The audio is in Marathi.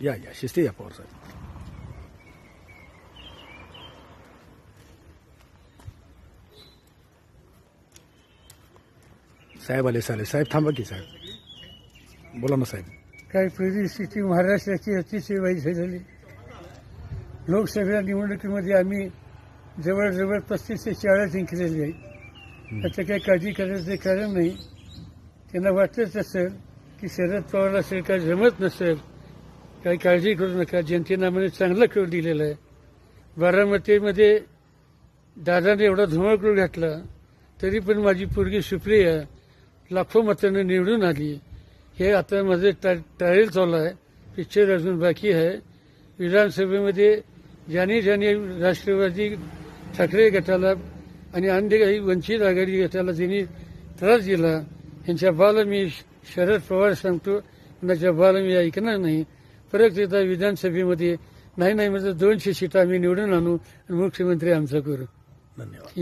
या या शिस्ती या पवार साहेब. साहेब आले साले साहेब थांबा की साहेब. बोला ना साहेब. काही परिस्थिती महाराष्ट्राची अतिशय वाईट झालेली. लोकसभा निवडणुकीमध्ये आम्ही जवळजवळ पस्तीस ते चाळीस जिंकलेली आहे. त्याचं काही काळजी करायचं कारण नाही. त्यांना वाटतच असेल की शरद पवारला काय जमत नसेल काही काळजी करू नका. जनतेनं आम्हाला चांगला खेळ दिलेला आहे. बारामतीमध्ये दादाने एवढा धुमाकूळ घातला तरी पण माझी पोरगी सुप्रिया लाखो मतानं निवडून आली. हे आता माझं टा ट्रायल चालू आहे. पिक्चर अजून बाकी आहे. विधानसभेमध्ये ज्याने ज्याने राष्ट्रवादी ठाकरे गटाला आणि अन्य काही वंचित आघाडी गटाला त्यांनी त्रास दिला यांच्या बाला मी शरद पवार सांगतो त्यांच्या बाला मी ऐकणार नाही. परत एकदा विधानसभेमध्ये नाही नाही म्हणजे दोनशे सीटा आम्ही निवडून आणू आणि मुख्यमंत्री आमचा करू. धन्यवाद.